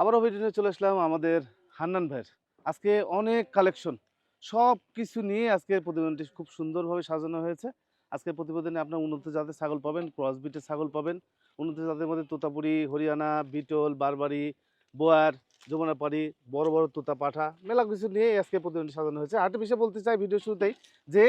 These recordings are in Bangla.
আবারও ভিডিও চলে আসলাম আমাদের হান্নান ভাইয়ের। আজকে অনেক কালেকশন সব কিছু নিয়ে আজকে প্রতিবেদনটি খুব সুন্দরভাবে সাজানো হয়েছে। আজকে প্রতিবেদনে আপনার উন্নত জাতের ছাগল পাবেন ক্রস বিটের ছাগল পাবেন। উন্নত জাতের মধ্যে তোতাপুরি, হরিয়ানা, বিটল, বারবারি, বোয়ার, যমুনাপাড়ি, বড় বড় তোতা পাঠা মেলা কিছু নিয়ে আজকে প্রতিবেদনটি সাজানো হয়েছে। আরেকটা বিষয় বলতে চাই ভিডিও শুরুতেই, যে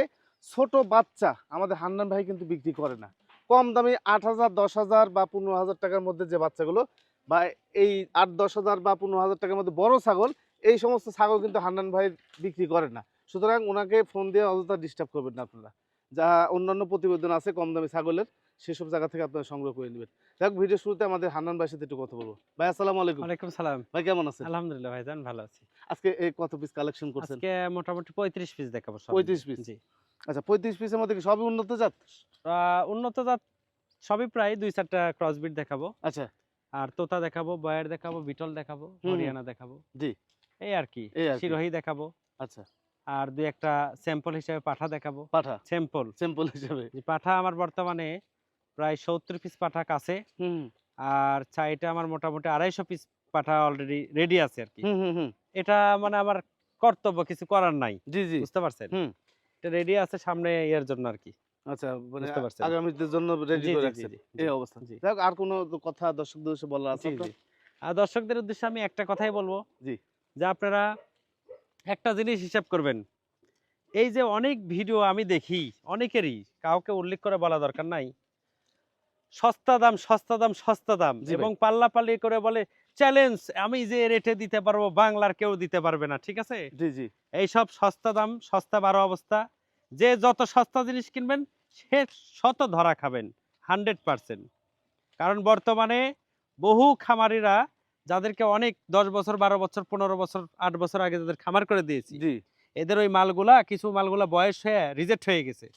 ছোট বাচ্চা আমাদের হান্নান ভাই কিন্তু বিক্রি করে না। কম দামে আট হাজার, দশ হাজার বা পনেরো হাজার টাকার মধ্যে যে বাচ্চাগুলো বা এই আট দশ হাজার বা পনেরো হাজার টাকার মধ্যে বড় ছাগল এই সমস্ত ছাগল কিন্তু হান্নান ভাই বিক্রি করে না। সুতরাং ওনাকে ফোন দিয়ে অযথা ডিস্টার্ব করবেন না আপনারা। যা অন্যান্য প্রতিবেদন আছে কম দামি ছাগলের সেসব জায়গা থেকে আপনারা সংগ্রহ করে নেবেন। দেখ ভিডিও শুরুতে আমাদের হান্নান ভাইয়ের সাথে একটু কথা বলব। ভাই আসসালামু আলাইকুম। ওয়ালাইকুম সালাম। ভাই কেমন আছেন? আলহামদুলিল্লাহ ভাই ভাইজান ভালো আছি। আজকে এই কত পিস কালেকশন করছেন? আজকে মোটামুটি পঁয়ত্রিশ পিস দেখাবো সব 35 piece? জি। আচ্ছা পঁয়ত্রিশ পিসের মধ্যে কি সবই উন্নত জাত? উন্নত জাত সবই প্রায় দুই চারটা ক্রসবিট দেখাবো। আচ্ছা। আর তোতা দেখাবো বয়ার দেখাবো বিটল দেখাবো হরিয়ানা দেখাবো। জি। এই আর কি। শিরোহী দেখাবো। আচ্ছা। আর দুই একটা স্যাম্পল হিসেবে পাঠা দেখাবো। পাঠা? স্যাম্পল সিম্পল হিসেবে। পাঠা আমার বর্তমানে প্রায় সত্তর পিস পাঠা কাছে। হুম আর চাইটা আমার মোটামুটি আড়াইশো পিস পাঠা অলরেডি রেডি আছে আর কি। হুম হুম হুম। এটা মানে আমার কর্তব্য কিছু করার নাই। জি জি। বুঝতে পারছেন। এটা রেডি আছে সামনে ইয়ের জন্য আর কি। আচ্ছা মানে আগামীদের জন্য রেডি করে রাখছেন। এই অবস্থা। জি। আর কোনো কথা দর্শকদের উদ্দেশ্যে বলার আছে জি, আপনার? জি। আর দর্শকদের উদ্দেশ্যে আমি একটা কথাই বলব। জি। যে আপনারা একটা জিনিস হিসাব করবেন। এই যে অনেক ভিডিও আমি দেখি অনেকেরই কাউকে উল্লেখ করে বলা দরকার নাই। সস্তা দাম সস্তা দাম সস্তা দাম এবং পাল্লা পাল্লি করে বলে চ্যালেঞ্জ আমি যে রেটে দিতে পারব বাংলার কেউ দিতে পারবে না। ঠিক আছে? জি জি। এইসব সস্তা দাম সস্তা বারো অবস্থা। যে যত সস্তা জিনিস কিনবেন সে শত ধরা খাবেন হান্ড্রেড পার্সেন্ট কারণ বর্তমানে বহু খামারিরা যাদেরকে অনেক দশ বছর বারো বছর পনেরো বছর আট বছর আগে যাদের খামার করে দিয়েছি এদের ওই মালগুলা কিছু মালগুলা বয়স হয়ে রিজেক্ট হয়ে গেছে।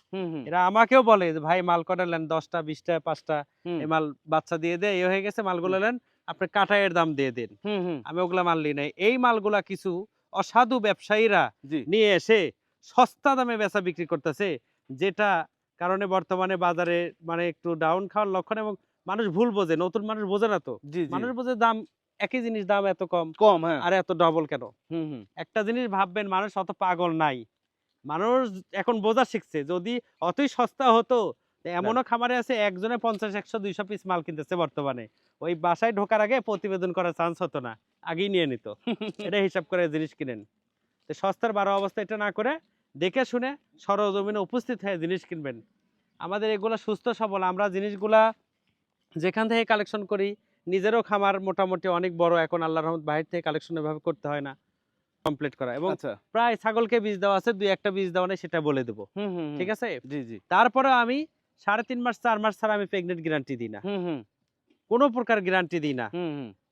এরা আমাকেও বলে যে ভাই মাল কটা নেন? দশটা বিশটা পাঁচটা। এই মাল বাচ্চা দিয়ে দেয় এ হয়ে গেছে মালগুলো নেন আপনি কাটাইয়ের দাম দিয়ে দেন। আমি ওগুলা মাল নিই নাই। এই মালগুলা কিছু অসাধু ব্যবসায়ীরা নিয়ে এসে সস্তা দামে বেচা বিক্রি করতেছে যেটা কারণে বর্তমানে বাজারে মানে একটু ডাউন খাওয়ার লক্ষণ এবং মানুষ ভুল বোঝে নতুন মানুষ বোঝে না তো। মানুষ বোঝে দাম একই জিনিস দাম এত কম কম হ্যাঁ। আর এত ডবল কেন? একটা জিনিস ভাববেন মানুষ অত পাগল নাই। মানুষ এখন বোঝা শিখছে যদি অতই সস্তা হতো এমনও খামারে আছে একজনে পঞ্চাশ একশো দুইশো পিস মাল কিনতেছে বর্তমানে। ওই বাসায় ঢোকার আগে প্রতিবেদন করার চান্স হতো না আগেই নিয়ে নিত। এটা হিসাব করে জিনিস কিনেন। তো সস্তার বারো অবস্থা এটা না করে দেখে শুনে সরজমিনে উপস্থিত হয়ে জিনিস কিনবেন। আমাদের এগুলা সুস্থ সবল। আমরা জিনিসগুলা যেখান থেকে কালেকশন করি নিজেরও খামার মোটামুটি অনেক বড়। এখন আল্লাহ রহমত বাইরে থেকে কালেকশন এভাবে করতে হয় না। কমপ্লিট করা। এবং আচ্ছা। প্রায় ছাগলকে বীজ দেওয়া আছে দুই একটা বীজ দেওয়া নেই সেটা বলে দেবো। ঠিক আছে? জি জি। তারপরে আমি সাড়ে তিন মাস চার মাস ছাড়া আমি প্রেগনেন্ট গ্যারান্টি দিই না। কোনো প্রকার গ্যারান্টি দিই না।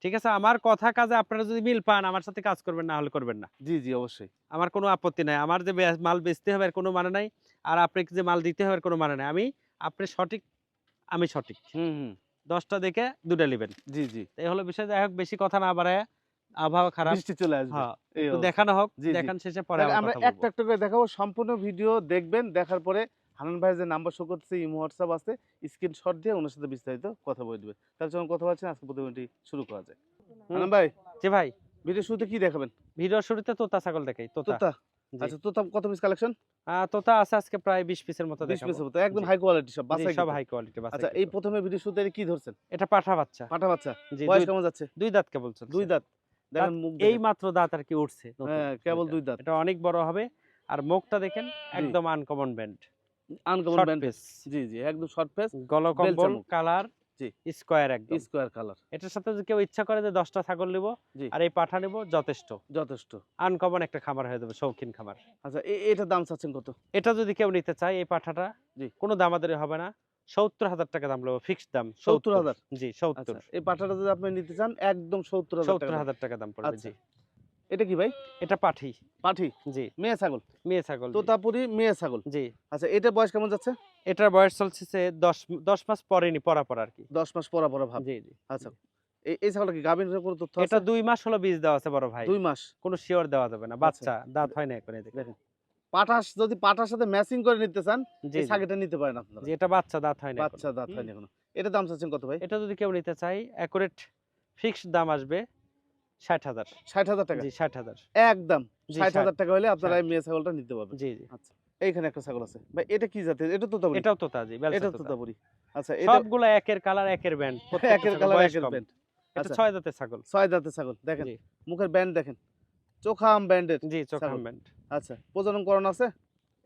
ঠিক আছে? আমার কথা কাজে আপনারা যদি মিল পান আমার সাথে কাজ করবেন না হলে করবেন না। জি জি অবশ্যই। আমার কোনো আপত্তি নাই। আমার যে মাল বেচতে হবে কোনো মানে নাই আর আপনাকে যে মাল দিতে হবে কোনো মানে নাই। আমি আপনি সঠিক আমি সঠিক। হুম হুম। দশটা দেখে দুটা নেবেন। জি জি। এই হলো বিষয়। যাই হোক বেশি কথা না বাড়ায় আবহাওয়া খারাপ। বৃষ্টি চলে আসবে। হ্যাঁ। দেখানো হোক। দেখান শেষে পরে আমরা একটা একটা করে দেখাবো সম্পূর্ণ ভিডিও দেখবেন দেখার পরে হানান ভাই যে নাম্বার শো করতেছে ইমো হোয়াটসঅ্যাপ আছে স্ক্রিনশট দিয়ে ওনার সাথে বিস্তারিত কথা বলে দেবে। তাহলে যখন কথা বলছেন আজকে প্রতিদিনটি শুরু করা যায় হানান ভাই জি ভাই। ভিডিও শুরুতে কি দেখাবেন? ভিডিওর শুরুতে তোতা ছাগল দেখাই তোতা। আচ্ছা তোতা কত পিস কালেকশন তোতা আছে আজকে প্রায় বিশ পিসের মতো 20 পিসের মতো একদম হাই কোয়ালিটি সব বাসায় সব হাই কোয়ালিটি আচ্ছা এই প্রথমে ভিডিও শুরুতে কি ধরছেন? এটা পাঠা বাচ্চা। পাঠা বাচ্চা? বয়স কেমন যাচ্ছে? দুই দাঁত কেবল চলছে দুই দাঁত। দেখেন মুখ এই মাত্র দাঁত আর কি উঠছে হ্যাঁ কেবল দুই দাঁত। এটা অনেক বড় হবে আর মুখটা দেখেন একদম uncommon band uncommon short band জি জি একদম শর্ট পেস গলকম্বল বেলচা কালার জি। স্কোয়ার একদম। Square colour. এটার সাথে যদি কেউ ইচ্ছা করে যে দশটা ছাগল নিব আর এই পাঠা নিব যথেষ্ট। যথেষ্ট। আনকমন একটা খামার হয়ে যাবে শৌখিন খামার। আচ্ছা দাম চাচ্ছেন কত? এটা যদি কেউ নিতে চায় এই পাঠাটা জি। কোনো দামাদারি হবে না। সত্তর হাজার টাকা দাম নেব ফিক্সড দাম 70,000 জি আচ্ছা সত্তর এই পাঠাটা যদি আপনি নিতে চান একদম সত্তর হাজার সত্তর টাকা হাজার টাকা দাম পড়বে আচ্ছা। জি। এটা কি ভাই? এটা পাঠি। পাঠি? জি। মেয়ে ছাগল? মেয়ে ছাগল তোতাপুরি মেয়ে ছাগল? জি। আচ্ছা এটা বয়স কেমন যাচ্ছে? এটার বয়স চলছে দশ দশ মাস পরেনি পরা পর আর কি। দশ মাস পরা পরা ভাব। জি জি। আচ্ছা এই ছাগলটা কি গাভীর কোনো তথ্য এটা দুই মাস হলো বীজ দেওয়া আছে বড় ভাই। দুই মাস? কোনো শিওর দেওয়া যাবে না। আচ্ছা। বাচ্চা দাঁত হয় না এখন দেখেন। যদি পাঠার সাথে ম্যাচিং করে নিতে চান এই ছাগলটা নিতে পারেন আপনারা। এটা বাচ্চা দাঁত হয় না বাচ্চা দাঁত হুম। হয়নি এখনও। এটা দাম চাচ্ছেন কত ভাই? এটা যদি কেউ নিতে চাই অ্যাকুরেট ফিক্সড দাম আসবে ষাট হাজার। ষাট হাজার টাকা? জি ষাট হাজার। একদম। ষাট ষাট। হাজার টাকা হলে আপনারা এই মেয়ে ছাগলটা নিতে পারবেন। জি জি। এইখানে একটা ছাগল আছে। ভাই এটা কি জাতের? এটা তো এটাও তোতা এটা তো আচ্ছা এটা একের কালার একের ব্যান্ড। একের কালার একের প্যান্ট এটা আচ্ছা। ছয় দাঁতের ছাগল। ছয় দাঁতের ছাগল দেখেন। মুখের ব্যান্ড দেখেন। চোখাম জি চোখাম ব্যান্ড। আচ্ছা প্রজনন করণ আছে?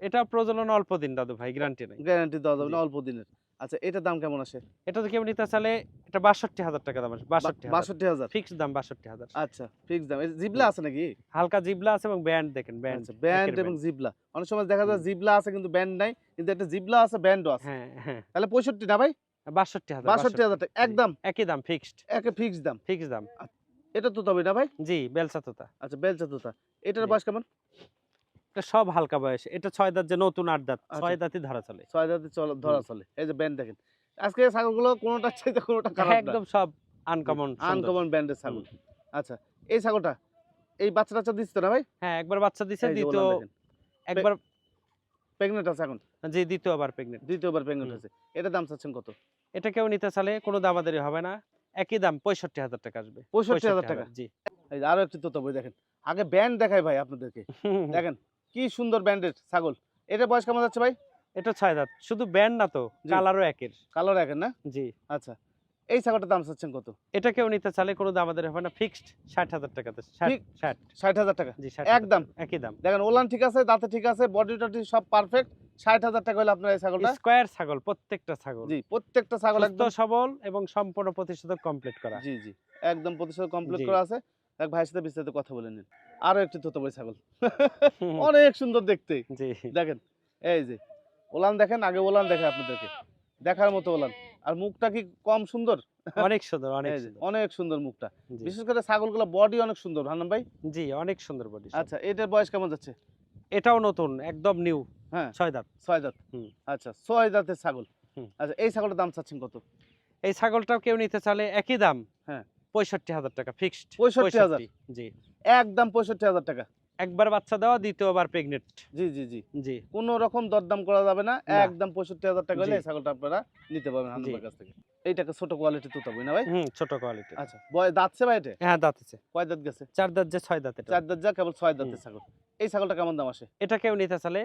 এটা প্রজনন অল্প দিন দাদু ভাই গ্যারান্টি নেই। গ্যারান্টি যাবে অল্প দিনের। আচ্ছা এটার দাম কেমন আসে? এটা তো কেউ নিতে চালে এটা বাষট্টি হাজার টাকা দাম আছে বাষট্টি বাষট্টি হাজার? ফিক্স দাম বাষট্টি হাজার। আচ্ছা ফিক্স দাম। জিবলা আছে নাকি? হালকা জিবলা আছে এবং ব্যান্ড দেখেন ব্যান্ড। আচ্ছা ব্যান্ড এবং জিবলা। অনেক সময় দেখা যায় জিবলা আছে কিন্তু ব্যান্ড নাই কিন্তু একটা জিবলা আছে ব্যান্ডও আছে। হ্যাঁ হ্যাঁ। তাহলে পঁয়ষট্টি না ভাই? বাষট্টি হাজার বাষট্টি হাজার টাকা একদম? একই দাম ফিক্সড। একে ফিক্স দাম? ফিক্স দাম। এটা তো তবে না ভাই? জি বেলচা তোতা। আচ্ছা বেলচা তোতা। এটার বয়স কেমন? এটা সব হালকা বয়স। এটা ছয় দাঁত যে নতুন আট দাঁত আচ্ছা। ছয় দাঁতই ধরা চলে। ছয় দাঁতে ধরা চলে। এই যে ব্যান্ড দেখেন আজকে ছাগলগুলো কোনোটা চাইতে কোনোটা খারাপ একদম সব আনকমন আনকমন ব্যান্ডের ছাগল। আচ্ছা এই ছাগলটা এই বাচ্চা টাচ্চা দিচ্ছে না ভাই? হ্যাঁ একবার বাচ্চা দিছে দ্বিতীয় একবার প্রেগনেন্ট আছে এখন? জি দ্বিতীয়বার প্রেগনেন্ট দ্বিতীয়বার প্রেগনেন্ট। আছে এটা দাম চাচ্ছেন কত? এটা কেউ নিতে চালে কোনো দামাদারি হবে না। একই দাম পঁয়ষট্টি হাজার টাকা আসবে। পঁয়ষট্টি হাজার টাকা? জি। এই যে আরও একটি তোতা বই দেখেন। আগে ব্যান্ড দেখাই ভাই আপনাদেরকে। দেখেন কি সুন্দর ব্যান্ডের ছাগল। এটা বয়স কেমন যাচ্ছে ভাই? এটা ছয় দাঁত। শুধু ব্যান্ড না তো কালারও একের। কালো রাখেন না? জি। আচ্ছা এই ছাগলটার দাম চাচ্ছেন কত? এটা কেউ নিতে চালে কোনো দামাদারি হবে না ফিক্সড ষাট হাজার টাকাতে ষাট ষাট। হাজার টাকা? জি একদম। একই দাম। দেখেন ওলান ঠিক আছে দাঁতে ঠিক আছে বডি টডি সব পারফেক্ট ষাট হাজার টাকা হলে আপনার এই ছাগলটা? স্কোয়ার ছাগল প্রত্যেকটা ছাগল। জি প্রত্যেকটা ছাগল একদম সবল এবং সম্পূর্ণ প্রতিষেধক কমপ্লিট করা। জি জি একদম প্রতিশোধ কমপ্লিট করা আছে। এক ভাইয়ের সাথে বিস্তারিত কথা বলে নিন। আরও একটি তোতা বই ছাগল অনেক সুন্দর দেখতে। জি। দেখেন এই যে ওলান দেখেন আগে ওলান দেখে আপনাদেরকে। দেখার মতো ওলান। আর মুখটা কি কম সুন্দর? অনেক সুন্দর অনেক সুন্দর। অনেক সুন্দর মুখটা। বিশেষ করে ছাগলগুলো বডি অনেক সুন্দর হান্নান ভাই? জি অনেক সুন্দর বডি আচ্ছা এটার বয়স কেমন যাচ্ছে? এটাও নতুন একদম নিউ হ্যাঁ। ছয় দাঁত। ছয় দাঁত। আচ্ছা ছয় দাঁতের ছাগল। আচ্ছা এই ছাগলের দাম চাচ্ছেন কত? এই ছাগলটাও কেউ নিতে চালে একই দাম। পঁয়ষট্টি হাজার টাকা ফিক্সড 65,000 জি। একদম পঁয়ষট্টি হাজার টাকা। একবার বাচ্চা দেওয়া দ্বিতীয়বার প্রেগনেন্ট জি জি জি। জি। কোনো রকম দরদাম করা যাবে না। একদম পঁয়ষট্টি হাজার টাকা হলে ছাগলটা আপনারা নিতে পারবেন। ভাইয়ের কাছ থেকে। এইটাকে ছোট কোয়ালিটি তুতা বই না ভাই? হুম ছোট কোয়ালিটি আচ্ছা বয় দাঁতছে ভাই এটা? হ্যাঁ দাঁত আছে। কয় দাঁত গেছে? চার দাঁত যে ছয় দাঁত চার দাঁত যা কেবল ছয় দাঁতের ছাগল। এই ছাগলটা কেমন দাম আসে? এটা কেউ নিতে চালে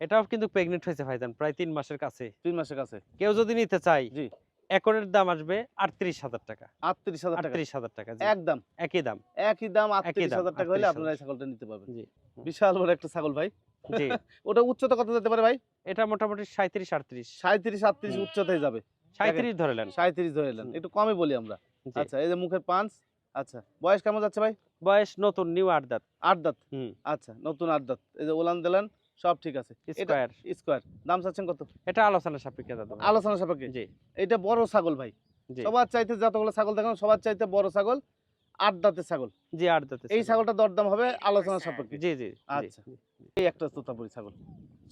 এটাও কিন্তু প্রেগনেন্ট হয়েছে ভাইজান প্রায় তিন মাসের কাছে। তিন মাসের কাছে। কেউ যদি নিতে চাই জি। একরের দাম আসবে আটত্রিশ হাজার টাকা। আটত্রিশ হাজার আটত্রিশ হাজার টাকা একদম? একই দাম। একই দাম আটত্রিশ হাজার টাকা হলে আপনারা ছাগলটা নিতে পারবেন। বিশাল বড় একটা ছাগল ভাই। জি। ওটা উচ্চতা কত যেতে পারে ভাই? এটা মোটামুটি সাঁত্রিশ আটত্রিশ। সাঁত্রিশ আটত্রিশ। উচ্চতায় যাবে। সাঁত্রিশ ধরে নেন। সাঁত্রিশ ধরে হুম। একটু কমই বলি আমরা। আচ্ছা এই যে মুখের পাঁচ আচ্ছা বয়স কেমন যাচ্ছে ভাই? বয়স নতুন নিউ আট দাঁত। আট দাঁত? আচ্ছা নতুন আট দাঁত। এই যে ওলান দিলেন সব ঠিক আছে। স্কোয়ার স্কোয়ার দাম চাচ্ছেন কত? এটা আলোচনা সাপেক্ষে দাদা। আলোচনা সাপেক্ষে? জি। এটা বড় ছাগল ভাই। সবার চাইতে যতগুলো ছাগল দেখেন সবার চাইতে বড় ছাগল আট দাঁতের ছাগল। জি আট দাঁতে এই ছাগলটা দরদাম হবে আলোচনা সাপেক্ষে। জি জি আচ্ছা। এই একটা তোতাপুরি ছাগল।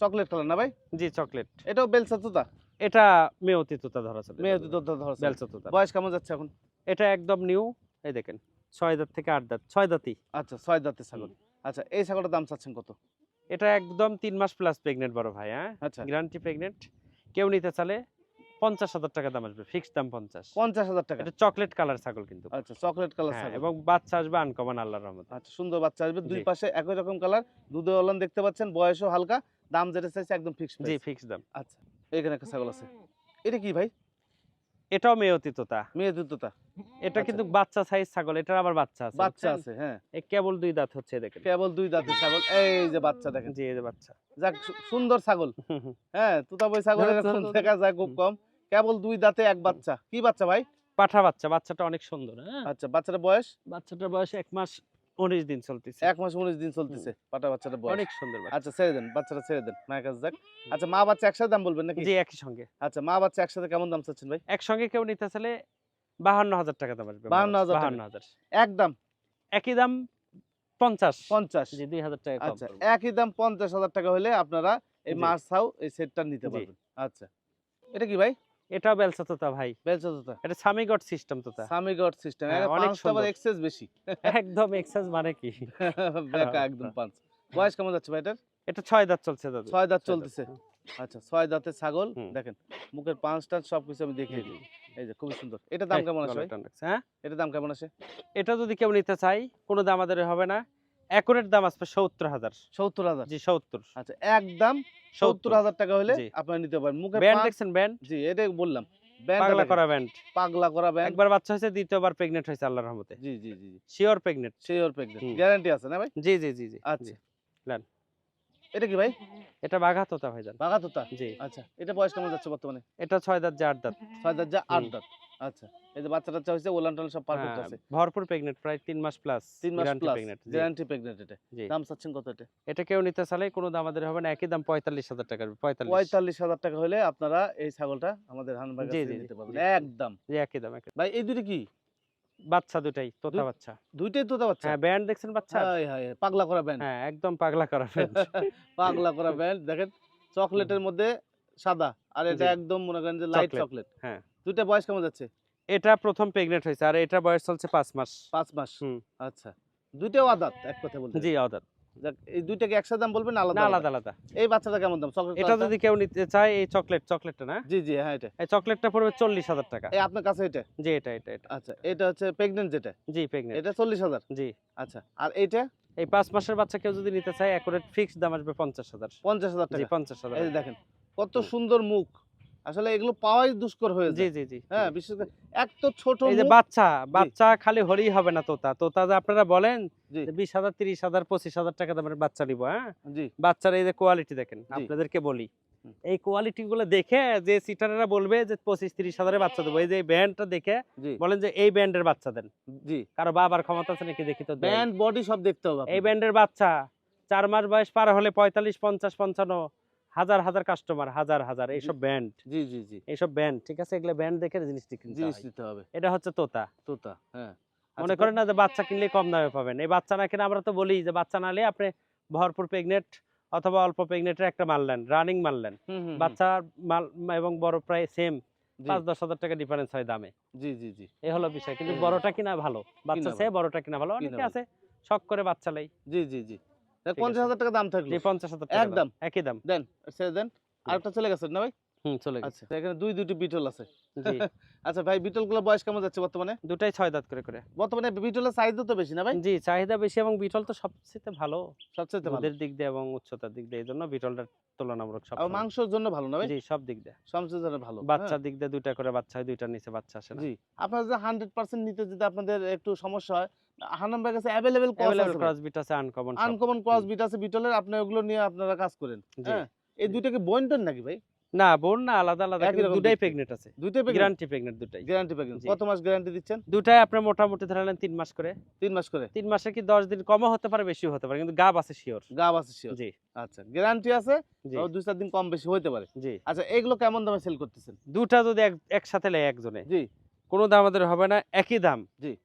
চকলেট কালার না ভাই? জি চকলেট। এটাও বেলসা তোতা? এটা মেয়তি তোতা ধরা চলে। মেয়ে তোতা ধরছে বেলচা তোতা। বয়স কেমন যাচ্ছে এখন? এটা একদম নিউ। এই দেখেন ছয় দাঁত থেকে আট দাঁত ছয় দাঁতই। আচ্ছা ছয় দাঁতের ছাগল। আচ্ছা এই ছাগলটার দাম চাচ্ছেন কত? এটা একদম তিন মাস প্লাস প্রেগনেন্ট বড় ভাই হ্যাঁ? আচ্ছা। গ্যারান্টি প্রেগনেন্ট কেউ নিতে চালে পঞ্চাশ হাজার টাকা দাম আসবে ফিক্সড দাম পঞ্চাশ। পঞ্চাশ হাজার টাকা। এটা চকলেট কালার ছাগল কিন্তু। আচ্ছা চকলেট কালার হ্যাঁ, ছাগল। এবং বাচ্চা আসবে আনকমন আল্লাহর রহমত। আচ্ছা সুন্দর বাচ্চা আসবে। দুই পাশে একই রকম কালার দুধে অলন দেখতে পাচ্ছেন বয়সও হালকা দাম যেটা চাইছে একদম ফিক্সড জি ফিক্স দাম। আচ্ছা এখানে একটা ছাগল আছে। এটা কি ভাই? এটাও মেয়তি তোতা মেয়ে দুধটা এটা আচ্ছা। কিন্তু বাচ্চা সাইজ ছাগল এটার আবার বাচ্চা আছে বাচ্চা আছে হ্যাঁ। এই কেবল দুই দাঁত হচ্ছে দেখেন কেবল দুই দাঁতের ছাগল এই যে বাচ্চা দেখেন। জি এই যে বাচ্চা। যাক সুন্দর ছাগল। হ্যাঁ তুতা বই ছাগল ধরো। দেখা যায় খুব কম। কেবল দুই দাঁতে এক বাচ্চা। কি বাচ্চা ভাই? পাঠা বাচ্চা বাচ্চাটা অনেক সুন্দর হ্যাঁ। আচ্ছা বাচ্চাটার বয়স? বাচ্চাটার বয়স এক মাস উনিশ দিন চলতেছে। এক মাস উনিশ দিন চলতেছে পাটা বাচ্চাটার বয়স। অনেক সুন্দর আচ্ছা ছেড়ে দেন বাচ্চাটা ছেড়ে দেন। মায়ের কাছে যাক। আচ্ছা মা বাচ্চা একসাথে দাম বলবেন নাকি? জি একই সঙ্গে। আচ্ছা মা বাচ্চা একসাথে কেমন দাম চাচ্ছেন ভাই? একসঙ্গে কেউ নিতে চাইলে বাহান্ন হাজার টাকা দাম আসবে 52,000 টাকা। বাহান্ন হাজার একদম একই দাম পঞ্চাশ। পঞ্চাশ। জি দুই হাজার টাকা কম আচ্ছা একই দাম পঞ্চাশ হাজার টাকা হলে আপনারা এই। মাছ ছাও এই সেটটা নিতে। পারবেন। আচ্ছা। এটা কি ভাই? এটাও বেলসা তোতা ভাই। বেলচা তোতা এটা সামিগড সিস্টেম তোতা। সামিগড সিস্টেম এটা অনেক আবার সুন্দর। এক্সেস বেশি। একদম এক্সাস মানে কি? বেকা একদম পাঁচ। বয়স কেমন যাচ্ছে ভাই এটার? এটা ছয় দাঁত চলছে দাদু। ছয় দাঁত চলতেছে। আচ্ছা ছয় দাঁতের ছাগল। দেখেন মুখের পাঁচ টান সবকিছু আমি দেখিয়ে দিই। এই যে খুব সুন্দর। এটা দাম কেমন আছে হ্যাঁ? এটা দাম কেমন আছে এটা যদি কেউ নিতে চাই কোনো দাম আমাদের হবে না। অ্যাকুরেট দাম আসবে সত্তর হাজার। সত্তর হাজার। জি সত্তর। আচ্ছা একদম সত্তর হাজার টাকা হলে। আপনারা নিতে পারেন। মুখের ব্যান্ড দেখছেন ব্যান্ড? জি এটাই বললাম। পাগলা করা ব্যান্ড। পাগলা করা ব্যান্ড। একবার বাচ্চা হয়েছে দ্বিতীয়বার প্রেগনেন্ট হয়েছে আল্লাহর রহমতে। জি জি জি শিওর প্রেগনেন্ট সেই প্রেগনেন্ট গ্যারান্টি আছে না ভাই? জি জি জি জি আচ্ছা। জি। এটা কি ভাই? এটা বাঘা তোতা ভাইজান। বাঘা তোতা জি। আচ্ছা। এটা বয়স কেমন যাচ্ছে বর্তমানে? এটা ছয় দাঁত যে আট দাঁত। ছয় দাঁত যা আট দাঁত। আচ্ছা এই যে বাচ্চা টাচ্চা হয়েছে ওলান টালান সব পারফেক্ট হ্যাঁ, আছে ভরপুর প্রেগনেন্ট প্রায় তিন মাস প্লাস তিন মাস প্লাস গ্যারান্টি প্রেগনেন্ট এটা। দাম চাচ্ছেন কত এটা? এটা কেউ নিতে চাইলে কোনো দাম আমাদের হবে না একই দাম পঁয়তাল্লিশ হাজার টাকার পঁয়তাল্লিশ। পঁয়তাল্লিশ টাকা হলে আপনারা এই ছাগলটা আমাদের হানবাগ নিতে পারবেন। একদম। জি একই দাম একই ভাই এই দুটো কি? বাচ্চা দুটাই তোতা বাচ্চা। দুইটাই তোতা বাচ্চা? হ্যাঁ ব্যান্ড দেখছেন বাচ্চা? হাই হাই পাগলা করা ব্যান্ড হ্যাঁ একদম পাগলা করা ব্যান্ড পাগলা করা ব্যান্ড দেখেন চকলেটের মধ্যে সাদা আর এটা একদম মনে করেন যে লাইট চকলেট। হ্যাঁ। দুইটা বয়স কেমন যাচ্ছে? এটা প্রথম প্রেগনেন্ট হয়েছে আর এটা বয়স চলছে পাঁচ মাস। পাঁচ মাস? হুম। আচ্ছা। দুইটাও আদাত এক কথা বলতে জি যাক, এই দুইটাকে একসাথে দাম বলবেন আলাদা আলাদা? আলাদা এই বাচ্চাটা কেমন দাম? চকলেট এটা যদি কেউ নিতে চায় এই চকলেট চকলেটটা না? জি জি হ্যাঁ এটা। এই চকলেটটা পড়বে চল্লিশ হাজার টাকা। এই আপনার কাছে এটা? জি এটা এটা এটা। আচ্ছা এটা হচ্ছে প্রেগনেন্ট যেটা? জি প্রেগনেন্ট এটা চল্লিশ হাজার? জি। আচ্ছা আর এইটা? এই পাঁচ মাসের বাচ্চা কেউ যদি নিতে চায় অ্যাকুরেট ফিক্সড দাম আসবে পঞ্চাশ হাজার। পঞ্চাশ হাজার জি টাকা। পঞ্চাশ হাজার এই দেখেন কত সুন্দর মুখ। আসলে এগুলো পাওয়াই দুষ্কর হয়ে জি জি জি। হ্যাঁ বিশেষ করে এক তো ছোট এই যে বাচ্চা বাচ্চা খালি হলেই হবে না তোতা। তোতা যে আপনারা বলেন বিশ হাজার তিরিশ হাজার পঁচিশ হাজার টাকা দামের বাচ্চা নিবো হ্যাঁ? জি। বাচ্চার এই যে কোয়ালিটি দেখেন আপনাদেরকে বলি। এই কোয়ালিটি গুলো দেখে যে সিটারেরা বলবে যে পঁচিশ তিরিশ বাচ্চা দেবো। এই যে ব্যান্ডটা দেখে বলেন যে এই ব্যান্ডের বাচ্চা দেন। জি। কারও বাবার ক্ষমতা আছে নাকি দেখি তো ব্যান্ড বডি সব দেখতে হবে এই। ব্যান্ডের বাচ্চা চার মাস বয়স পার হলে পঁয়তাল্লিশ পঞ্চাশ পঞ্চান্ন। হাজার হাজার কাস্টমার হাজার হাজার এইসব ব্যান্ড জি জি জি। এইসব ব্যান্ড ঠিক আছে? এগুলো ব্যান্ড দেখে জিনিস হয়। দিতে হবে। এটা হচ্ছে তোতা। তোতা হ্যাঁ। মনে আচ্ছা, করেন না যে বাচ্চা কিনলে কম দামে পাবেন। এই বাচ্চা না কিনে আমরা তো বলি যে বাচ্চা না নিলে আপনি ভরপুর প্রেগনেন্ট অথবা অল্প প্রেগনেন্টের একটা মারলেন রানিং মারলেন হুম, হুম, হুম, বাচ্চা মাল এবং বড় প্রায় সেম পাঁচ দশ হাজার টাকা ডিফারেন্স হয় দামে। জি জি জি। এই হলো বিষয়। কিন্তু বড়টা কিনা ভালো। বাচ্চা সে বড়টা কিনা ভালো। অনেকে আছে শখ করে বাচ্চা লাই জি জি জি। পঞ্চাশ হাজার টাকা দাম থাকল। পঞ্চাশ হাজার একদম। একই দাম। দেন দেন আরেকটা চলে গেছে না ভাই? চলে গেছে। এখানে দুই দুটি বিটল আছে। আচ্ছা ভাই বিটলগুলো বয়স কেমন যাচ্ছে বর্তমানে? দুটাই ছয় দাঁত করে করে। বর্তমানে বিটলের সাইজ তো বেশি না ভাই? জি চাহিদা বেশি এবং বিটল তো সবচেয়ে ভালো। সবচেয়ে ভালো। দিক দিয়ে এবং উচ্চতার দিক দিয়ে এই জন্য তুলনামূলক সব মাংসের জন্য ভালো না ভাই? জি সব দিক দিয়ে। সবচেয়ে জন্য ভালো বাচ্চার দিক দিয়ে দুইটা করে বাচ্চা হয় দুইটার নিচে বাচ্চা আসে হ্যাঁ? না। জি। আপনার যে হান্ড্রেড পার্সেন্ট নিতে যদি আপনাদের একটু সমস্যা হয় হানান ভাই কাছে অ্যাভেলেবেল অ্যাভেলেবল ক্রস বিট আছে আনকমন আনকমন ক্রস বিট আছে বিটলের আপনি ওগুলো নিয়ে আপনারা কাজ করেন। হ্যাঁ? এই দুইটাকে নাকি ভাই? না বোন না আলাদা আলাদা দুটাই। প্রেগনেন্ট আছে। গ্যারান্টি প্রেগনেন্ট দুটাই। গ্যারান্টি কত মাস গ্যারান্টি দিচ্ছেন? দুটাই আপনার মোটামুটি ধরালেন তিন মাস করে। তিন মাস করে? তিন মাসে কি দশ দিন কমও হতে পারে বেশিও হতে পারে কিন্তু গাব আছে শিওর গাব আছে শিওর জি। আচ্ছা গ্যারান্টি আছে তাও দুই চার দিন কম বেশি হতে পারে। জি। আচ্ছা এগুলো কেমন দামে সেল করতেছেন? দুটা যদি এক- একসাথে লেয় একজনে। জি। কোনো দাম আমাদের হবে না একই দাম। জি।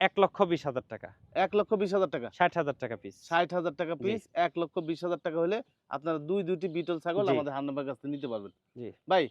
এক লক্ষ বিশ হাজার টাকা। এক লক্ষ বিশ হাজার টাকা। ষাট হাজার টাকা পিস ষাট হাজার টাকা পিস এক লক্ষ বিশ হাজার টাকা হলে আপনারা দুই দুইটি বিটল ছাগল আমাদের হান্নাবার কাছ থেকে নিতে পারবেন। ভাই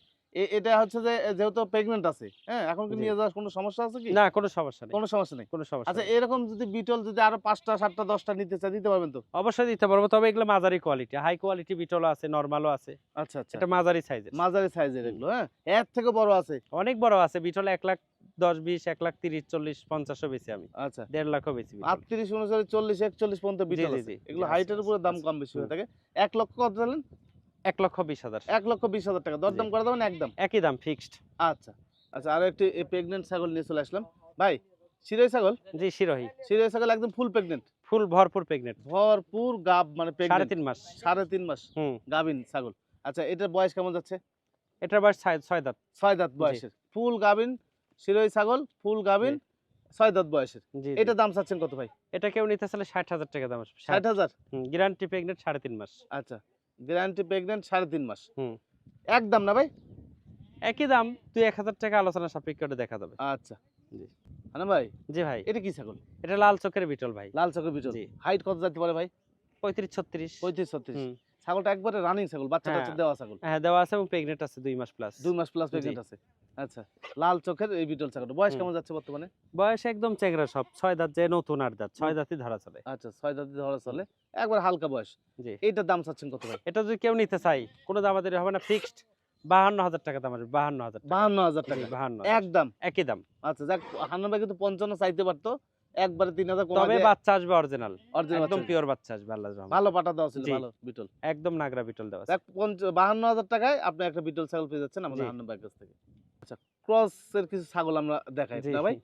এটা হচ্ছে যে যেহেতু প্রেগনেন্ট আছে হ্যাঁ এখন কি নিয়ে যাওয়ার কোনো সমস্যা আছে কি? না কোনো সমস্যা নেই। কোনো সমস্যা নেই। কোনো সমস্যা আচ্ছা এরকম যদি বিটল যদি আরও পাঁচটা সাতটা দশটা নিতে চায় দিতে পারবেন তো? অবশ্যই দিতে পারব তবে এগুলো মাঝারি কোয়ালিটি হাই কোয়ালিটি বিটলও আছে নর্মালও আছে। আচ্ছা আচ্ছা। এটা মাঝারি সাইজের মাঝারি সাইজের এগুলো হ্যাঁ? এর থেকে বড় আছে। অনেক বড় আছে বিটল এক লাখ দশ বিশ এক লাখ তিরিশ চল্লিশ পঞ্চাশও বেশি আমি। আচ্ছা। দেড় লাখও বেশি আটত্রিশ অনুসারে চল্লিশ একচল্লিশ পর্যন্ত বিটল আছে। এগুলো হাইটের উপরে দাম কম বেশি হয়ে থাকে। এক লক্ষ কত দিলেন এক লক্ষ বিশ হাজার। এক লক্ষ বিশ হাজার টাকা। দরদাম। করে দেবেন? একদম। একই দাম ফিক্সড। আচ্ছা আচ্ছা আর একটি প্রেগনেন্ট ছাগল নিয়ে চলে আসলাম। ভাই সিরাই ছাগল? জি শিরোহী। সিরাই ছাগল একদম ফুল প্রেগনেন্ট ফুল ভরপুর প্রেগনেন্ট ভরপুর গাব মানে সাড়ে তিন মাস। সাড়ে তিন মাস। হুম। গাবিন ছাগল। আচ্ছা এটার বয়স কেমন যাচ্ছে? এটার বয়স ছয় ছয় দাঁত। ছয় দাঁত বয়সের। ফুল গাবিন সিরোই ছাগল ফুল গাবিন ছয় দাঁত বয়সের। এটা দাম চাচ্ছেন কত ভাই? এটা কেউ নিতে চাইলে ষাট হাজার টাকা দাম আসবে। ষাট হাজার? গ্যারান্টি প্রেগনেন্ট সাড়ে তিন মাস। আচ্ছা গ্যারান্টি প্রেগনেন্ট সাড়ে তিন মাস। হুম। একদম না ভাই? একই দাম দুই এক হাজার টাকা আলোচনা সাপেক্ষে ওটা দেখা যাবে। আচ্ছা। জি। হ্যাঁ ভাই? জি ভাই। এটা কি ছাগল? এটা লাল চোখের বিটল ভাই। লাল চকের জি। হাইট কত যেতে পারে ভাই? পঁয়ত্রিশ ছত্রিশ। পঁয়ত্রিশ ছত্রিশ। ছাগলটা একবারে রানিং ছাগল বাচ্চা হ্যাঁ। টাচ্চা দেওয়া ছাগল। হ্যাঁ দেওয়া আছে এবং প্রেগনেন্ট আছে দুই মাস প্লাস দুই মাস প্লাস প্রেগনেন্ট আছে। আচ্ছা লাল চোখের এই বিটল ছাগলটা বয়স কেমন যাচ্ছে বর্তমানে? বয়স একদম চেংরা সব ছয় দাঁত যে নতুন আট দাঁত ছয় দাঁতই ধরা চলে। আচ্ছা ছয় দাঁতি ধরা চলে। একবার হালকা বয়স। জি। এইটার দাম চাচ্ছেন কত ভাই? এটা যদি কেউ নিতে চাই কোনো দামাদারি হবে না ফিক্সড বাহান্ন হাজার টাকা দাম আসবে বাহান্ন হাজার বাহান্ন হাজার টাকা। বাহান্ন একদম একই দাম। আচ্ছা যাক হান্নান ভাই কিন্তু পঞ্চান্ন চাইতে পারতো একবারে তিন হাজার তবে বাচ্চা আসবে অরিজিনাল একদম পিওর বাচ্চা আসবে আল্লাহ ভালো পাটা দেওয়া ছিল ভালো বিটল। একদম নাগরা বিটল দেওয়া বাহান্ন হাজার টাকায় আপনি একটা বিটল ছাগল পেয়ে যাচ্ছেন আমাদের জি। হান্নান ভাইয়ের কাছ থেকে। আচ্ছা ক্রসের কিছু ছাগল আমরা দেখাই না ভাই?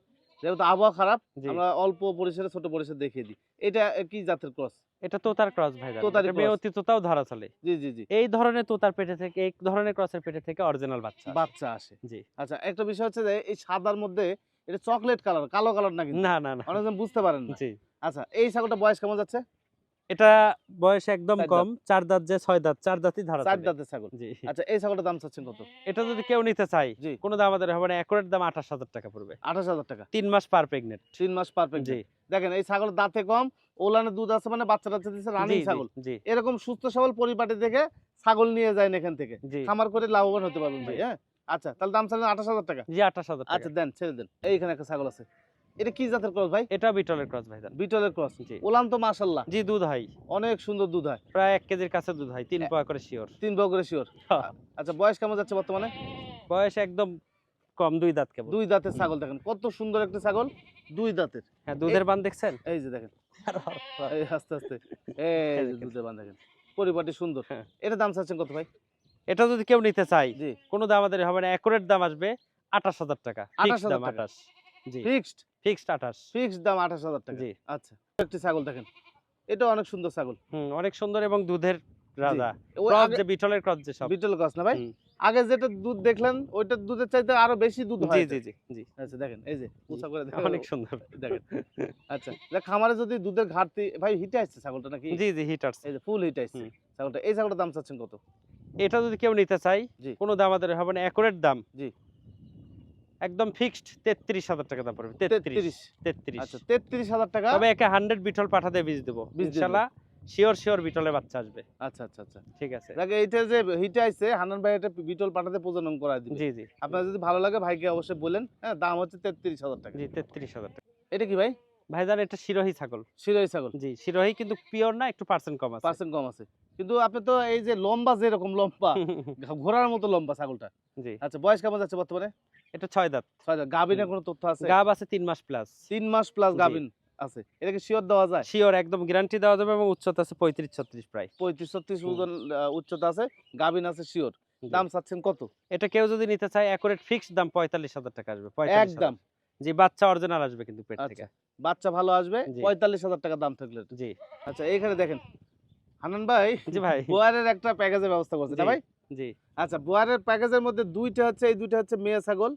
যেহেতু আবহাওয়া খারাপ আমরা অল্প পরিসরে ছোট পরিসরে দেখিয়ে দিই। এটা কি জাতের ক্রস? এটা তোতার ক্রস ভাই তোতারি। মেয়তি তোতাও ধরা চলে জি জি জি। এই ধরনের তোতার পেটে থেকে এই ধরনের ক্রসের পেটে থেকে অরিজিনাল বাচ্চা আসে। বাচ্চা আসে। জি। আচ্ছা একটা বিষয় হচ্ছে যে এই সাদার মধ্যে এটা চকলেট কালার কালো কালার না কিন্তু। না না না। অনেকজন বুঝতে পারেন না। জি। আচ্ছা এই ছাগলটা বয়স কেমন যাচ্ছে? এটা বয়স একদম কম চার দাঁত যে ছয় দাঁত চার দাঁতই ধরা চার দাঁতের ছাগল। জি। আচ্ছা এই ছাগলটার দাম চাচ্ছেন কত? এটা যদি কেউ নিতে চাই কোনো দাম আমাদের হবে না অ্যাকুরেট দাম আঠাশ হাজার টাকা পড়বে। আঠাশ হাজার টাকা। তিন মাস পার প্রেগনেন্ট। তিন মাস পারফেক্ট জি। দেখেন এই ছাগলের দাঁতে কম ওলানে দুধ আছে মানে বাচ্চা টাচ্চা দিচ্ছে রানিং ছাগল। এরকম সুস্থ সবল পরিপাটি থেকে ছাগল নিয়ে যায় এখান থেকে। খামার করে লাভবান হতে পারবেন ভাই হ্যাঁ? আচ্ছা তাহলে দাম চাইলেন আঠাশ হাজার টাকা। জি আঠাশ হাজার আচ্ছা দেন ছেড়ে দেন। এইখানে একটা ছাগল আছে। এটা কি জাতের ক্রস ভাই? এটা বিটলের ক্রস ভাই বিটলের ক্রস। জি। ওলান তো মাশাল্লাহ জি দুধ হয় অনেক সুন্দর দুধ হয়। প্রায় এক কেজির কাছে দুধ হয় তিন পোয়া করে শিওর। তিন ভাগ করে শিওর। আচ্ছা বয়স কেমন যাচ্ছে বর্তমানে? বয়স একদম কম দুই দাঁত কেবল। দুই দাঁতের ছাগল দেখেন কত সুন্দর একটা ছাগল দুই দাঁতের। হ্যাঁ দুধের বান দেখছেন? এই যে দেখেন। আস্তে আস্তে। এই যে দুধের বান দেখেন। পরিপাটি সুন্দর। হ্যাঁ। এটা দাম চাচ্ছেন কত ভাই? এটা যদি কেউ নিতে চাই কোনো দাম আমাদের হবে না অ্যাকুরেট দাম আসবে আঠাশ হাজার টাকা। 28,000 দাম আঠাশ। ফিক্সড? ফিক্সড আঠাশ। ফিক্সড দাম আঠাশ হাজার টাকা। জি। আচ্ছা একটি ছাগল দেখেন। এটা অনেক সুন্দর ছাগল। হুম অনেক সুন্দর এবং দুধের রাজা। ক্রস যে বিটলের ক্রস যে সব বিটল গাছ না ভাই? আগে যেটা দুধ দেখলেন ওইটার দুধের চাইতে আরও বেশি দুধ হয় জি জি জি। আচ্ছা দেখেন এই যে উঁচা করে দেখেন। অনেক সুন্দর। দেখেন। আচ্ছা খামারে যদি দুধের ঘাটতি ভাই হিটে আসছে ছাগলটা নাকি? জি জি এই যে ফুল হিট আসছে। ছাগলটা এই ছাগলটার দাম চাচ্ছেন কত? এটা যদি কেউ নিতে চাই। কোনো দাম আমাদের হবে না অ্যাকুরেট দাম। জি। একদম ফিক্সড তেত্রিশ হাজার টাকা দাম পড়বে তেত্রিশ তেত্রিশ। আচ্ছা তেত্রিশ হাজার টাকা? তবে একে হান্ড্রেড বিটল পাঠাতে বীজ দেবো। ইনশাল্লাহ শিওর শিওর বিটলের বাচ্চা আসবে। আচ্ছা আচ্ছা আচ্ছা। ঠিক আছে। দেখ এইটা যে হিটে আসছে হান্নান ভাই এটা বিটল পাঠাতে প্রজনন করা দিবে। জি জি। আপনার যদি ভালো লাগে ভাইকে অবশ্যই বলেন হ্যাঁ দাম হচ্ছে তেত্রিশ হাজার টাকা। জি তেত্রিশ হাজার টাকা। এটা কি ভাই? ভাইজান এটা শিরোহী ছাগল। শিরোই ছাগল। জি শিরোহী কিন্তু পিওর না একটু পার্সেন্ট কম আছে। পার্সেন্ট কম আছে। কিন্তু আপনি তো এই যে লম্বা যেরকম লম্বা ঘোড়ার মতো লম্বা ছাগলটা। জি। আচ্ছা বয়স কেমন যাচ্ছে বর্তমানে? এটা ছয় দাঁত। ছয় দাঁত। গাভিনের কোনো তথ্য আছে? গাব আছে তিন মাস প্লাস তিন মাস প্লাস গাভিন আছে। এটাকে শিওর দেওয়া যায়? শিওর একদম গ্যারান্টি দেওয়া যাবে এবং উচ্চতা আছে পঁয়ত্রিশ ছত্রিশ প্রায়। পঁয়ত্রিশ ছত্রিশ উচ্চতা আছে গাভিন আছে শিওর দাম চাচ্ছেন কত? এটা কেউ যদি নিতে চায় অ্যাকুরেট ফিক্সড দাম পঁয়তাল্লিশ হাজার টাকা আসবে 45,000 একদম। জি বাচ্চা অরিজিনাল আসবে কিন্তু পেট থেকে। আচ্ছা বাচ্চা ভালো আসবে পঁয়তাল্লিশ হাজার টাকা দাম থাকলে জি। আচ্ছা এইখানে দেখেন। হানান ভাই জি ভাই। বোয়ারের একটা প্যাকেজের ব্যবস্থা করছে ভাই? জি। আচ্ছা বোয়ারের প্যাকেজের মধ্যে দুইটা হচ্ছে এই দুইটা হচ্ছে মেয়ে ছাগল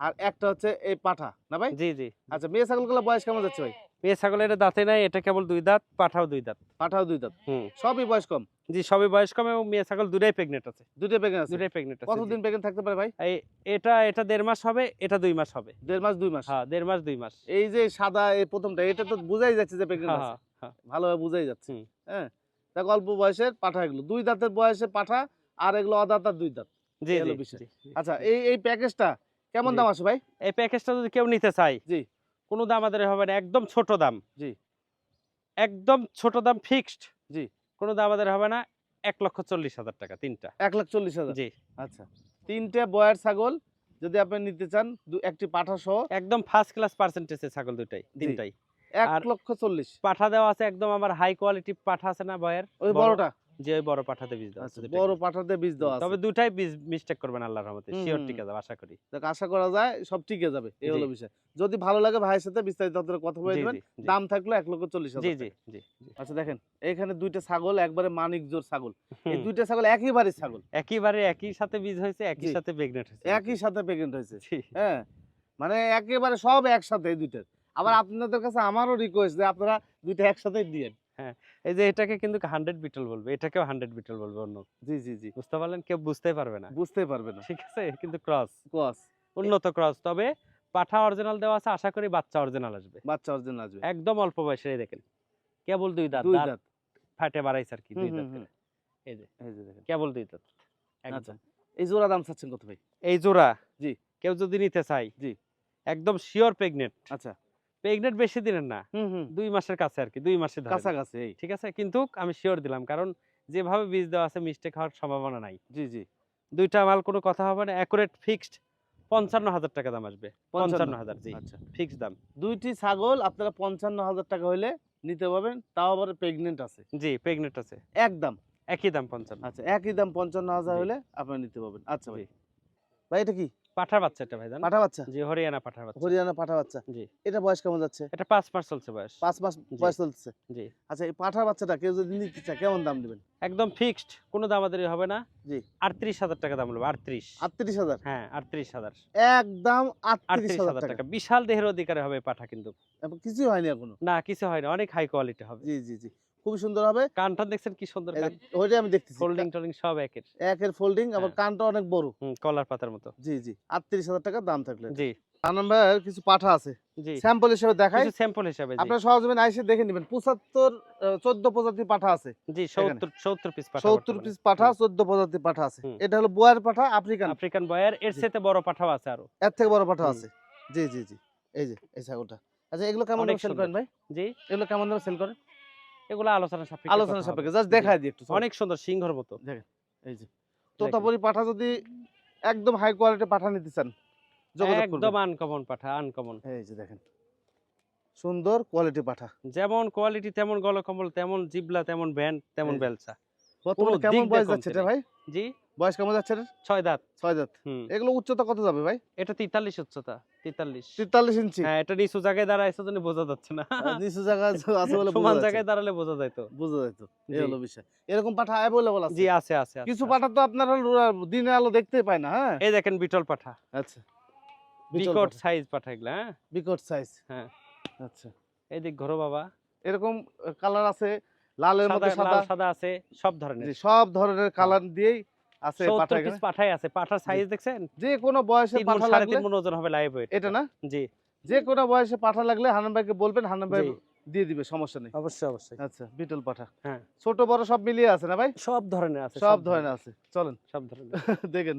আর একটা হচ্ছে এই পাঠা না ভাই? জি জি। আচ্ছা মেয়ে ছাগলগুলো বয়স কেমন যাচ্ছে ভাই? মেয়ে ছাগলের দাঁতে নাই এটা কেবল দুই দাঁত পাঠাও দুই দাঁত। পাঠাও দুই দাঁত। হুম। সবই বয়স কম? জি সবই বয়স কম এবং মেয়ে ছাগল দুটাই প্রেগনেন্ট আছে। দুইটা প্যাকেজ আছে? দুটাই প্রেগনেন্ট আছে কতদিন। প্যাকেজ থাকতে পারে ভাই? এই এটা এটা দেড় মাস হবে এটা দুই মাস হবে। দেড় মাস দুই মাস? হ্যাঁ দেড় মাস দুই মাস। এই যে সাদা এই প্রথমটা এটা তো বোঝাই যাচ্ছে যে প্রেগনেন্ট হ্যাঁ আছে। হ্যাঁ হ্যাঁ। ভালোভাবে বোঝাই যাচ্ছে। হ্যাঁ দেখ অল্প বয়সের পাঠা এগুলো। দুই দাঁতের বয়সে পাঠা আর এগুলো অদাঁত আর দুই দাঁত। জি। আচ্ছা এই এই প্যাকেজটা কেমন দাম আসে ভাই? এই প্যাকেজটা যদি কেউ নিতে চায় জি। কোনো দাম আমাদের হবে না একদম ছোট দাম। জি। একদম ছোট দাম ফিক্সড। জি। কোনো দাম আমাদের হবে না এক লক্ষ চল্লিশ হাজার টাকা তিনটা। এক লাখ চল্লিশ হাজার? জি। আচ্ছা তিনটে বয়ার ছাগল যদি আপনি নিতে চান দু- একটি পাঠা সহ। একদম ফার্স্ট ক্লাস পার্সেন্টেজের ছাগল দুটাই তিনটাই। এক লক্ষ চল্লিশ। পাঠা দেওয়া আছে একদম আমার হাই কোয়ালিটি পাঠা আছে না বয়ের ওই বড়টা? যে বড় পাঠাতে বীজ আছে আচ্ছা। বড় পাঠাতে বীজ আছে তবে দুটাই বীজ মিস্টেক করবেন আল্লাহর রহমতে শিওর টিকে যাবে আশা করি। দেখ আশা করা যায় সব টিকে যাবে এই হলো বিষয়। যদি ভালো লাগে ভাইয়ের সাথে বিস্তারিত আপনারা কথা বলে দিবেন। দাম থাকল লক্ষ চল্লিশ জি হাজার জি জি জি। আচ্ছা দেখেন এখানে দুইটা ছাগল একবারে মানিক জোর ছাগল। এই। দুইটা ছাগল একইবারে ছাগল। একইবারে একই সাথে বীজ হয়েছে একই সাথে হয়েছে। একই সাথে প্রেগনেন্ট হয়েছে। হ্যাঁ মানে একেবারে সব একসাথে এই দুইটার। আবার আপনাদের কাছে আমারও রিকোয়েস্ট যে আপনারা দুইটা একসাথে দিয়েন। এই যে এটাকে কিন্তু হান্ড্রেড বিটল বলবে এটাকেও হান্ড্রেড বিটল বলবে অন্য জি জি জি। বুঝতে পারলেন? কেউ বুঝতেই পারবে না। বুঝতে পারবে না। ঠিক আছে? কিন্তু ক্রস কস উন্নত ক্রস তবে পাঠা অরিজিনাল দেওয়া আছে আশা করি বাচ্চা অরিজিনাল আসবে। বাচ্চা অর্জন আসবে। একদম অল্প বয়সে দেখেন। কেবল দুই দাঁত। দুই দাঁত দাঁত। ফাটে বাড়াইছে আর কি দুই দাঁত এই যে এই যে দেখেন। কেবল দুই দাঁত। আচ্ছা। এই জোড়া দাম চাচ্ছেন কত ভাই? এই জোড়া? জি। কেউ যদি নিতে চাই জি। একদম শিওর প্রেগনেন্ট আচ্ছা। প্রেগনেন্ট বেশি দিনের না। দুই মাসের কাছে আর কি দুই মাসে ধরেন। কাছাকাছি ঠিক আছে? কিন্তু আমি শিওর দিলাম কারণ যেভাবে বীজ দেওয়া আছে মিস্টেক হওয়ার সম্ভাবনা নাই। জি জি। দুইটা মাল কোনো কথা হবে না অ্যাকুরেট ফিক্সড পঞ্চান্ন হাজার টাকা দাম আসবে। পঞ্চান্ন। হাজার জি। আচ্ছা। ফিক্সড দাম। দুইটি ছাগল আপনারা পঞ্চান্ন হাজার টাকা হলে নিতে পারবেন তাও আবার প্রেগনেন্ট আছে। জি প্রেগনেন্ট আছে। একদম একই দাম পঞ্চান্ন। আচ্ছা একই দাম পঞ্চান্ন হাজার হলে আপনারা নিতে পারবেন। আচ্ছা ভাই। ভাই এটা কি? পাঠার বাচ্চা এটা ভাইজান পাঠা বাচ্চা? জি হরিয়ানা পাঠার বাচ্চা। হরিয়ানা পাঠা বাচ্চা। জি। এটা বয়স কেমন যাচ্ছে? এটা পাঁচ মাস চলছে বয়স। পাঁচ মাস বয়স চলছে? জি। আচ্ছা এই পাঠার বাচ্চাটা কেউ যদি নিতে চায় কেমন দাম দিবেন? একদম ফিক্সড কোনো দামাদারি হবে না। জি। আটত্রিশ হাজার টাকা দাম নেব আটত্রিশ। আটত্রিশ হাজার? হ্যাঁ আটত্রিশ হাজার। একদম আটত্রিশ আটত্রিশ হাজার হাজার টাকা। টাকা। বিশাল দেহের অধিকারে হবে পাঠা কিন্তু। কিছুই হয়নি এখনও? না কিছু হয় না অনেক হাই কোয়ালিটি হবে। জি জি জি। খুবই সুন্দর হবে। কানটা দেখছেন কি সুন্দর ওইটাই আমি দেখতেছি। ফোল্ডিং টোল্ডিং সব একের। একের ফোল্ডিং আবার হ্যাঁ। কানটা অনেক বড়। হুম, কলার পাতার মতো। জি জি। আটত্রিশ হাজার টাকা দাম থাকলে। জি। আনন্দ ভাইয়ের কিছু পাঠা আছে। জি। স্যাম্পল হিসেবে দেখাই। কিছু স্যাম্পল হিসাবে। আপনারা সহজে আইসে দেখে নেবেন। পঁচাত্তর চোদ্দ প্রজাতির পাঠা আছে জি সত্তর সত্তর পিস পাঠা সত্তর বর্তমানে। পিস পাঠা চোদ্দ প্রজাতির পাঠা আছে। এটা হলো বোয়ার পাঠা আফ্রিকান। আফ্রিকান বয়ার এর। সাথে বড় পাঠাও আছে আরও। এর থেকে বড় পাঠা আছে। জি জি জি। এই যে এই ছাগলটা। আচ্ছা এগুলো কেমন দামে সেল করেন ভাই? জি। এগুলো কেমন দামে সেল করেন? এগুলো আলোচনা সাপেক্ষে আলোচনা সাপেক্ষে জাস্ট দিই একটু অনেক সুন্দর সিংহর মতো। এই যে তোতাপুরি পাঠা যদি একদম হাই কোয়ালিটি পাঠা নিতে চান একদম আনকমন পাঠা আনকমন এই যে দেখেন সুন্দর কোয়ালিটি পাঠা। যেমন কোয়ালিটি তেমন গলকম্বল তেমন জিবলা তেমন ব্যান্ড তেমন বেলচা। বর্তমানে কেমন বয়স যাচ্ছে এটা ভাই? জি? বয়স কেমন যাচ্ছে? ছয় দাঁত। ছয় দাঁত। এগুলো উচ্চতা কত যাবে ভাই? এটা তেতাল্লিশ উচ্চতা। তেতাল্লিশ। তেতাল্লিশ ইঞ্চি? হ্যাঁ এটা নিচু জায়গায় দাঁড়ায় জন্য বোঝা যাচ্ছে না। নিচু জায়গা আছে বলে সমান জায়গায় দাঁড়ালে বোঝা যায় তো। বোঝা যায় তো এই হলো বিষয়। এরকম পাঠা অ্যাভেলেবল আছে? জি আছে আছে আছে, কিছু পাঠা তো আপনার হলো আলো দেখতেই পায় না হ্যাঁ? এই দেখেন বিটল পাঠা। আচ্ছা। বিকট সাইজ পাঠা। এগুলা হ্যাঁ? বিকট সাইজ হ্যাঁ। আচ্ছা। এই দিক ঘরো বাবা। এরকম কালার আছে লালের মধ্যে সাদা। সাদা আছে সব ধরনের। সব ধরনের কালার দিয়েই আছে পাঠা পিস পাঠাই আছে পাঠার সাইজ দেখছেন? যে কোনো বয়সে পাঠা লাগলে তিন মণ ওজন হবে লাইভ ওয়েট এটা না? জি। যে কোনো বয়সে পাঠা লাগলে হানান ভাইকে বলবেন হানান ভাই দিয়ে দিবে সমস্যা নেই। অবশ্যই অবশ্যই। আচ্ছা বিটল পাঠা। হ্যাঁ। ছোট বড় সব মিলিয়ে আছে না ভাই? সব ধরনের আছে সব ধরনের আছে চলেন। সব ধরনের। দেখেন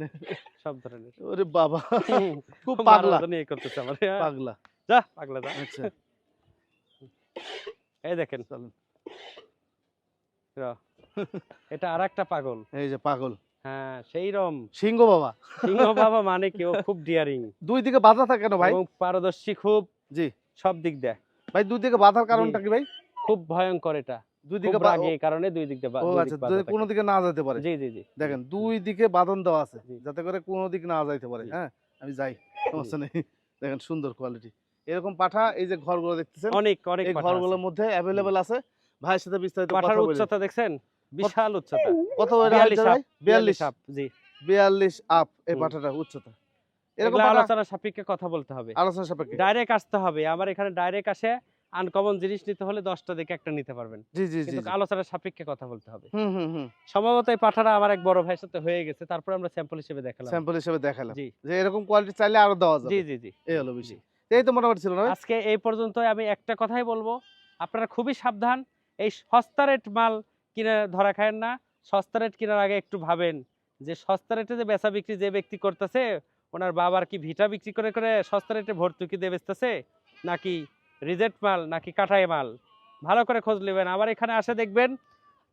সব ধরনের। ওরে বাবা খুব পাগলা। নিয়ে করতেছে আমার পাগলা। যা পাগলা যা। আচ্ছা। এই দেখেন। চলেন। এটা আর একটা পাগল। এই যে পাগল। হ্যাঁ সেই রম সিংহ বাবা। সিংহ বাবা মানে কি? ও খুব ডিয়ারিং দুই দিকে বাধা থাকে না ভাই? এবং পারদর্শী খুব। জি। সব দিক দেয়। ভাই দুই দিকে বাধার কারণটা কি ভাই? খুব ভয়ঙ্কর এটা। দুই দিকে রাগে কারণে দুই দিক দিয়ে ও আচ্ছা বাধা যদি থাকে। কোনো দিকে না যেতে পারে। জি জি জি। দেখেন দুই দিকে বাঁধন দেওয়া আছে যাতে করে কোনো দিক না যাইতে পারে। হ্যাঁ আমি যাই সমস্যা নেই। দেখেন সুন্দর কোয়ালিটি এরকম পাঠা এই যে ঘরগুলো দেখতেছেন অনেক ঘরগুলোর মধ্যে অ্যাভেলেবেল আছে। ভাইয়ের সাথে বিস্তারিত কথা পাঠার উচ্চতা দেখছেন? বিশাল উচ্চতা। কত বিয়াল্লিশ আপ জি। বিয়াল্লিশ আপ এই পাঠাটা উচ্চতা। এরকম এগুলো পাঠা আলোচনা সাপেক্ষে কথা বলতে হবে। আলোচনা সাপেক্ষে। ডাইরেক্ট আসতে হবে। আমার এখানে ডাইরেক্ট আসে আনকমন জিনিস নিতে হলে দশটা দেখে একটা নিতে পারবেন। জি জি জি কিন্তু আলোচনার সাপেক্ষে কথা বলতে হবে। হুম হুম হুম। সম্ভবত এই পাঠাটা আমার এক বড় ভাইয়ের সাথে হয়ে গেছে। তারপর আমরা স্যাম্পল হিসেবে দেখালাম। স্যাম্পল হিসেবে দেখালাম। যে এরকম কোয়ালিটি চাইলে আরও দেওয়া জি যাবে। জি জি এই হলো বিষয়। এই তো মোটামুটি ছিল না আজকে এই পর্যন্ত আমি একটা কথাই বলব। আপনারা খুবই সাবধান। এই সস্তা রেট মাল কিনে ধরা খায়েন না। সস্তা রেট কেনার আগে একটু ভাবেন যে সস্তা রেটে যে বেচা বিক্রি যে ব্যক্তি করতেছে, ওনার বাবার কি ভিটা বিক্রি করে করে সস্তা রেটে ভর্তুকি দিয়ে বেচতেছে, নাকি রিজেক্ট মাল, নাকি কাটাই মাল? ভালো করে খোঁজ নেবেন। আবার এখানে আসে দেখবেন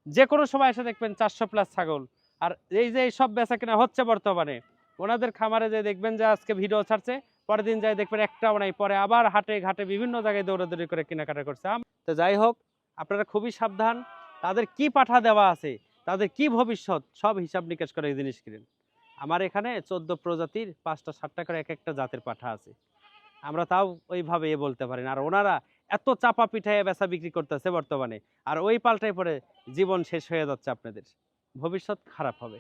যে কোনো সময় এসে দেখবেন চারশো প্লাস ছাগল। আর এই যে এই সব বেচা কেনা হচ্ছে বর্তমানে, ওনাদের খামারে যে দেখবেন যে আজকে ভিডিও ছাড়ছে, পরের দিন যাই দেখবেন একটাও নাই, পরে আবার হাটে ঘাটে বিভিন্ন জায়গায় দৌড়াদৌড়ি করে কেনাকাটা করছে। তো যাই হোক, আপনারা খুবই সাবধান। তাদের কি পাঠা দেওয়া আছে, তাদের কি ভবিষ্যৎ, সব হিসাব নিকাশ করে এই জিনিস কিনেন। আমার এখানে চোদ্দ প্রজাতির পাঁচটা, সাতটা করে এক একটা জাতের পাঠা আছে। আমরা তাও ওইভাবে এ বলতে পারি না। আর ওনারা এত চাপা পিঠায় বেচা বিক্রি করতেছে বর্তমানে, আর ওই পাল্টায় পরে জীবন শেষ হয়ে যাচ্ছে আপনাদের। ভবিষ্যৎ খারাপ হবে।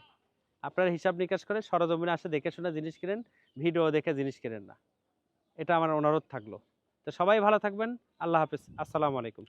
আপনারা হিসাব নিকাশ করে সরজমিনে আসে দেখে শুনে জিনিস কিনেন, ভিডিও দেখে জিনিস কিনেন না। এটা আমার অনুরোধ থাকল। তো সবাই ভালো থাকবেন। আল্লাহ হাফিজ। আসসালামু আলাইকুম।